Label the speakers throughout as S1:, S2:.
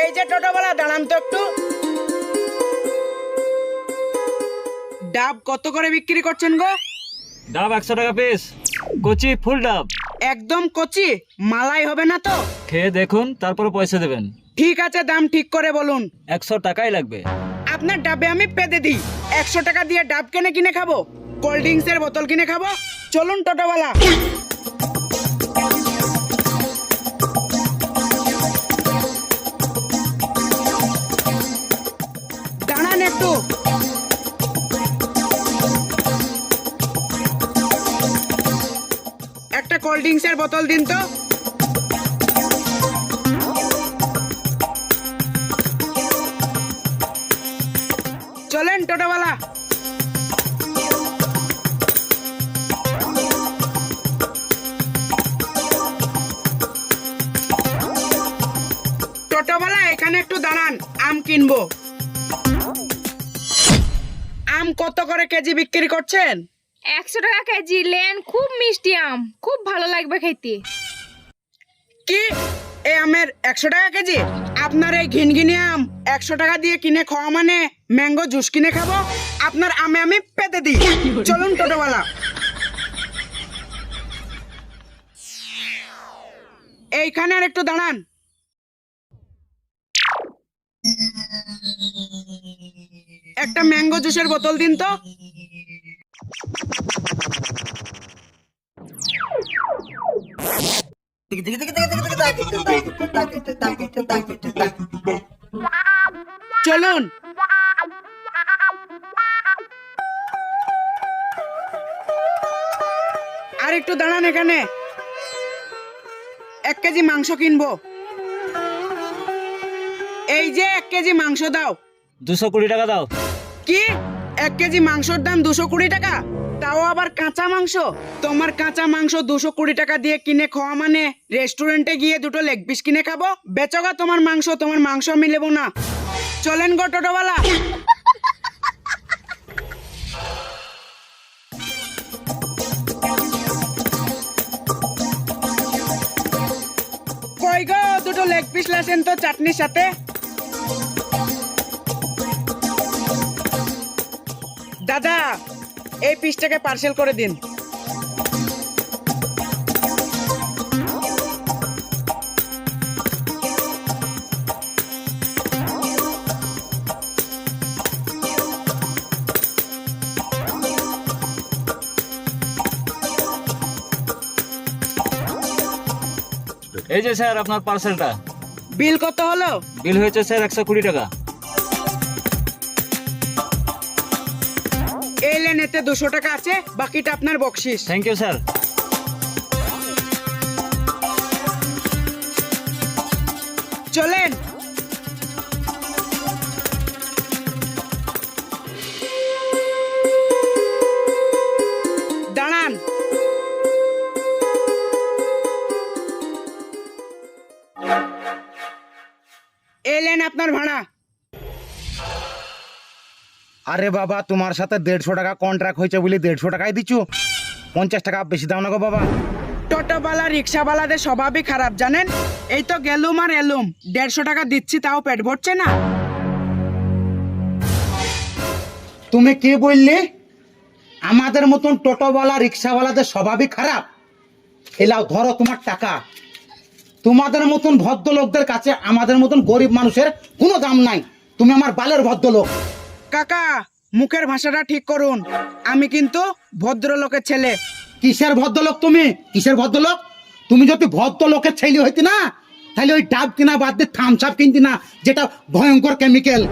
S1: এই যে টোটোওয়ালা দাঁড়ান তো একটু। ডাব কত করে বিক্রি করছেন গো?
S2: ডাব একশো টাকা পিস কচি ফুল ডাব।
S1: একদম কচি মালাই হবে না তো?
S2: খেয়ে দেখুন তারপর পয়সা দেবেন।
S1: ঠিক আছে দাম ঠিক করে বলুন।
S2: একশো টাকাই লাগবে।
S1: আপনার ডাবে আমি পেতে দিই। একশো টাকা দিয়ে ডাব কিনে কিনে খাব। কোল্ড ড্রিঙ্কস এর বোতল কিনে খাব। চলুন টোটোওয়ালা। কোল্ড ড্রিঙ্কস এর বোতল দিন তো। চলেন টোটোওয়ালা। টোটোওয়ালা, এখানে একটু দাঁড়ান, আম কিনবো। আম কত করে কেজি বিক্রি করছেন?
S3: একশো টাকা কেজি লেন, খুব মিষ্টি আম, খুব ভালো লাগবে খেতে।
S1: কি? এই আমের একশো টাকা কেজি? আপনার এই ঘিনঘিনি আম একশো টাকা দিয়ে কিনে খাওয়া মানে ম্যাঙ্গো জুস কিনে খাব? আপনার আমে আমি পেতে দিই। চলুন টোটোওয়ালা। এইখানে আর একটু দাঁড়ান। একটা ম্যাঙ্গো জুসের বোতল দিন তো। চলুন আর একটু দাঁড়ান এখানে এক কেজি মাংস কিনবো এই যে এক কেজি মাংস দাও
S2: দুশো কুড়ি টাকা দাও
S1: কি এক কেজি মাংসর দাম দুশো কুড়ি টাকা তাও আবার কাঁচা মাংস? তোমার কাঁচা মাংস দুশো কুড়ি টাকা দিয়ে কিনে খাওয়া মানে? রেস্টুরেন্টে গিয়ে দুটো লেগ পিস কিনে খাব? বেচগা তোমার মাংস তোমার মাংস আমি নেব না। চলেন গো টোটোওয়ালা। গো, দুটো লেগ পিস লাসেন তো চাটনির সাথে? দাদা এই পিসটাকে পার্সেল করে দিন।
S2: এই যে স্যার আপনার পার্সেলটা
S1: বিল কত হলো?
S2: বিল হয়েছে স্যার একশো কুড়ি টাকা।
S1: এই এতে দুশো টাকা আছে বাকিটা আপনার বকশিস।
S2: থ্যাংক ইউ স্যার
S1: চলেন। দাঁড়ান। এলেন আপনার ভাড়া।
S4: আরে বাবা তোমার সাথে দেড়শো টাকা কন্ট্রাক্ট হয়েছে বলে দেড়শো টাকাই দিচ্ছ। পঞ্চাশ টাকা বেশি দাও না গো বাবা।
S1: টোটোওয়ালা রিক্সাওয়ালাদের স্বভাবই খারাপ জানেন? এই তো গেলুম আর এলুম। দেড়শো টাকা দিচ্ছি তাও পেট ভরছে না।
S4: তুমি কে বললে? আমাদের মতন টোটোওয়ালা রিক্সাওয়ালাদের স্বভাবই খারাপ। এলাও ধরো তোমার টাকা। তোমাদের মতন ভদ্রলোকদের কাছে আমাদের মতন গরিব মানুষের কোনো দাম নাই। তুমি আমার বালের ভদ্রলোক।
S1: কাকা, মুখের ভাষাটা ঠিক করুন। আমি কিন্তু ভদ্রলোকের ছেলে।
S4: কিসের ভদ্রলোক তুমি? কিসের ভদ্রলোক? তুমি যদি ভদ্রলোকের ছেলে হইতি না, তাহলে ওই ডাব কিনা বাদ দিয়ে থামস কিনতি না, যেটা ভয়ঙ্কর কেমিক্যাল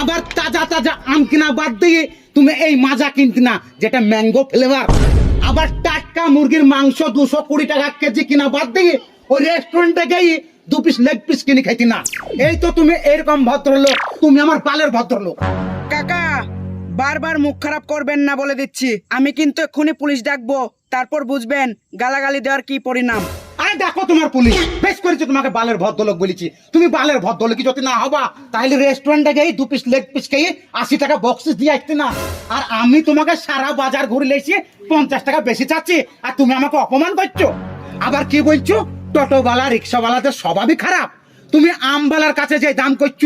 S4: আবার তাজা তাজা আম কিনা বাদ দিয়ে তুমি এই মাজা কিনতি না, যেটা ম্যাঙ্গো ফ্লেভার আবার টাটকা মুরগির মাংস দুশো কুড়ি টাকা কেজি কিনা বাদ দিয়ে ওই রেস্টুরেন্টে গিয়ে দু পিস লেগ পিস কিনে খাইতি না। এই তো তুমি এরকম ভদ্রলোক, তুমি আমার বালের ভদ্রলোক।
S1: কাকা, বারবার মুখ খারাপ করবেন না বলে দিচ্ছি। আমি কিন্তু এক্ষুনি পুলিশ ডাকবো, তারপর বুঝবেন গালাগালি দেওয়ার কি পরিণাম।
S4: আরে দেখো তোমার পুলিশ, বেশ করেছে তোমাকে বালের ভদ্রলোক বলেছি। তুমি বালের ভদ্রলোক যদি না হবা, তাহলে রেস্টুরেন্টে গিয়ে দু পিস লেগ পিস খেয়ে আশি টাকা বক্সিস দিয়ে আসতে না। আর আমি তোমাকে সারা বাজার ঘুরে লেছি, পঞ্চাশ টাকা বেশি চাচ্ছি, আর তুমি আমাকে অপমান করছ। আবার কি বলছো? টোটোওয়ালা, রিক্সাওয়ালাদের স্বভাবই খারাপ। তুমি আমবালার কাছে যে দাম করছ,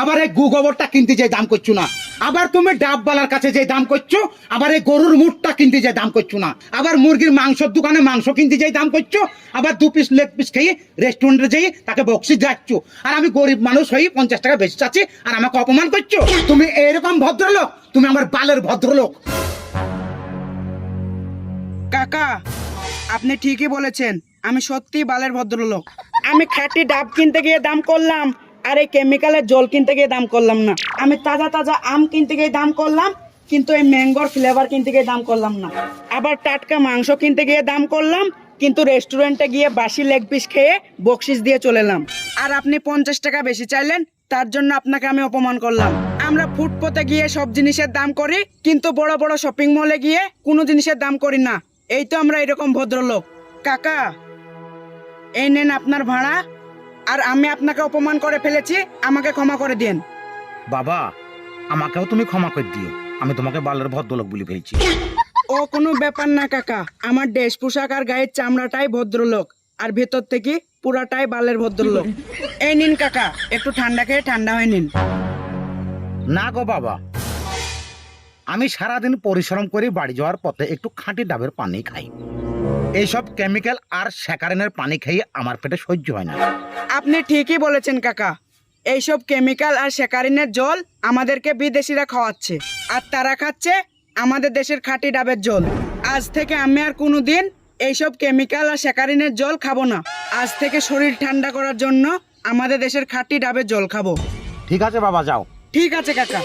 S4: আবার এই গু গোবরটা কিনতে যে দাম করছ না। আবার তুমি ডাববালার কাছে যে দাম করছ, আবার এই গরুর মুটটা কিনতে যে দাম করছ না। আবার মুরগির মাংসর দোকানে মাংস কিনতে যে দাম করছ, আবার দু পিস লেগ পিস খেয়ে রেস্টুরেন্টে যেয়ে তাকে বক্সি যাচ্ছ। আর আমি গরিব মানুষ হয়ে পঞ্চাশ টাকা বেশি চাচ্ছি আর আমাকে অপমান করছ? তুমি এরকম ভদ্রলোক, তুমি আমার বালের ভদ্রলোক।
S1: কাকা, আপনি ঠিকই বলেছেন, আমি সত্যি বালের ভদ্রলোক। আমি খাটি ডাব কিনতে গিয়ে দাম করলাম আর এই কেমিক্যালের জল কিনতে গিয়ে দাম করলাম না। আমি তাজা তাজা আম কিনতে গিয়ে দাম করলাম, কিন্তু এই ম্যাঙ্গোর ফ্লেভার কিনতে গিয়ে দাম করলাম না। আবার টাটকা মাংস কিনতে গিয়ে দাম করলাম, কিন্তু রেস্টুরেন্টে গিয়ে বাসি লেগ পিস খেয়ে বকশিস দিয়ে চলে এলাম। আর আপনি পঞ্চাশ টাকা বেশি চাইলেন, তার জন্য আপনাকে আমি অপমান করলাম। আমরা ফুটপথে গিয়ে সব জিনিসের দাম করি, কিন্তু বড় বড় শপিং মলে গিয়ে কোনো জিনিসের দাম করি না। এই তো আমরা এরকম ভদ্রলোক। কাকা, এই নেন আপনার ভাড়া। আর আমি আপনাকে অপমান করে ফেলেছি আমাকে ক্ষমা করে দিন
S4: বাবা আমাকেও তুমি ক্ষমা করে দিও। আমি তোমাকে বালের ভদ্রলোক বলে ফেলছি।
S1: ও কোনো ব্যাপার না কাকা। আমার ড্রেস পোশাক আর গায়ের চামড়াটাই ভদ্রলোক আর ভেতর থেকে পুরাটাই বালের ভদ্রলোক। এই নিন কাকা একটু ঠান্ডা খেয়ে ঠান্ডা হয়ে নিন।
S4: না গো বাবা। আমি সারাদিন পরিশ্রম করে বাড়ি যাওয়ার পথে একটু খাঁটি ডাবের পানি খাই। এইসব কেমিক্যাল আর স্যাকারিনের পানি খেয়ে আমার পেটে সহ্য হয় না।
S1: আপনি ঠিকই বলেছেন কাকা। এইসব কেমিক্যাল আর স্যাকারিনের জল আমাদেরকে বিদেশিরা খাওয়াচ্ছে আর তারা খাচ্ছে আমাদের দেশের খাঁটি ডাবের জল। আজ থেকে আমি আর কোনোদিন এইসব কেমিক্যাল আর স্যাকারিনের জল খাব না। আজ থেকে শরীর ঠান্ডা করার জন্য আমাদের দেশের খাঁটি ডাবের জল খাব।
S4: ঠিক আছে বাবা যাও।
S1: ঠিক আছে কাকা।